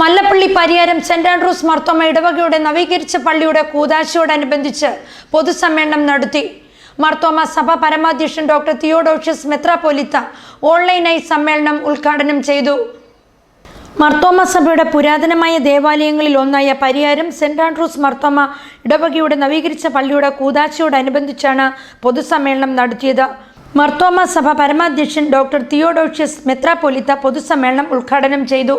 Mallappally Pariyaram Saint Andrews Marthoma ഇടവകയുടെ നവീകരിച്ച പള്ളിയുടെ കൂതാശയോടനുബന്ധിച്ച് പൊതുസമ്മേളനം നടത്തി. മർത്തോമ സഭ പരമാധ്യക്ഷൻ ഡോക്ടർ തിയോഡോഷ്യസ് മെത്രാപ്പൊലിത്ത ഓൺലൈനായി സമ്മേളനം ഉദ്ഘാടനം ചെയ്തു. മർത്തോമ സഭയുടെ പുരാതനമായ ദേവാലയങ്ങളിൽ ഒന്നായ പരിയാരം സെന്റ് ആൻഡ്രൂസ് മർത്തോമ ഇടവകയുടെ നവീകരിച്ച പള്ളിയുടെ കൂതാശയോടനുബന്ധിച്ചാണ് പൊതുസമ്മേളനം നടത്തിയത്. മർത്തോമ സഭ പരമാധ്യക്ഷൻ ഡോക്ടർ തിയോഡോഷ്യസ് മെത്രാപ്പൊലിത്ത പൊതുസമ്മേളനം ഉദ്ഘാടനം ചെയ്തു.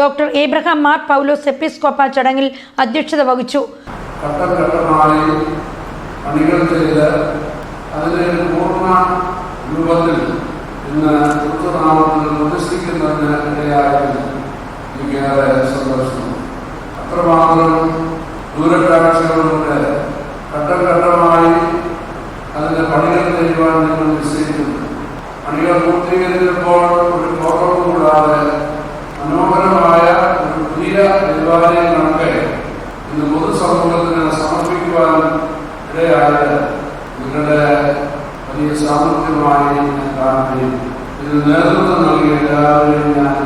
ഡോക്ടർ ഏബ്രഹാം മാർ പൗലോസ് എപ്പിസ്കോപ്പ ചടങ്ങിൽ അധ്യക്ഷത വഹിച്ചു. ചെയ്ത് അതിനെ പൂർണ രൂപത്തിൽ അതിന്റെ പണികൾ ചെയ്യുവാൻ നിങ്ങൾ നിശ്ചയിക്കുന്നു. പണികൾ പൂർത്തീകരിച്ചപ്പോൾ ഇടയായത് നിങ്ങളുടെ വലിയ സാമർഥ്യമായി ഞാൻ കാണുകയും ഇതിന് നേതൃത്വം നൽകിയ എല്ലാവരെയും ഞാൻ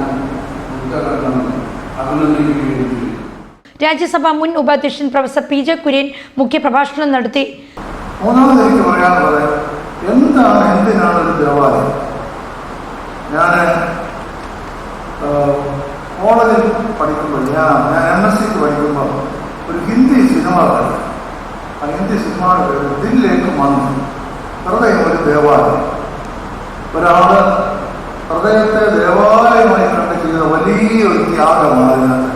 ഉത്തരം അഭിനന്ദിക്കുകയും രാജ്യസഭ രാജ്യസഭാ മുൻ ഉപാധ്യക്ഷൻ പ്രൊഫസർ പി ജെ കുര്യൻ മുഖ്യപ്രഭാഷണം നടത്തി. മൂന്നാമത് എനിക്ക് പറയാനുള്ളത് എന്താണ് എന്തിനാണ് ഒരു ദേവാലയം ഞാൻ കോളേജിൽ പഠിക്കുമ്പോൾ ഞാൻ ഞാൻ എം എസ് സിക്ക് പഠിക്കുമ്പോൾ ഒരു ഹിന്ദി സിനിമ കണ്ടു. ആ ഹിന്ദി സിനിമയുടെ പേര് ദില്ലേക്ക് മന്ത് ഹൃദയം ഒരു ദേവാലയം ഒരാള് ഹൃദയത്തെ ദേവാലയമായി കണ്ട് ചെയ്ത വലിയ ഒരു ത്യാഗമാണ് അതിനകത്ത്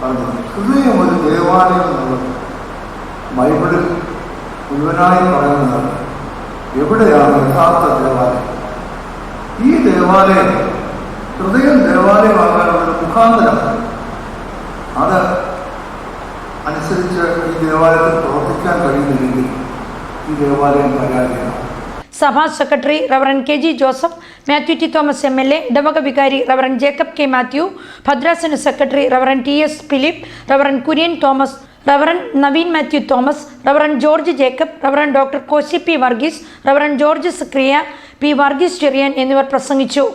പറഞ്ഞത് ഹൃദയം ഒരു ദേവാലയം എന്നുള്ളത് ബൈബിളിൽ മുഴുവനായി പറയുന്നത് എവിടെയാണ് യഥാർത്ഥ ദേവാലയം ഈ ദേവാലയം ഹൃദയം ദേവാലയമാകാനുള്ള ഒരു മുഖാന്തരം അത് അനുസരിച്ച് ഈ ദേവാലയത്തിൽ പ്രവർത്തിക്കാൻ കഴിയുന്നില്ലെങ്കിൽ ഈ ദേവാലയം പരാജയമാണ് സഭാ secretary reverend K G Joseph Mathew T Thomas M L A ഇടവക വികാരി റവറൻ ജേക്കബ് കെ മാത്യു ഭദ്രാസന secretary reverend T S Philip reverend Kurian Thomas reverend Naveen Mathew Thomas reverend George Jacob reverend doctor Koshy P Varghese reverend George Zachariah P Varghese Cherian എന്നിവർ പ്രസംഗിച്ചു.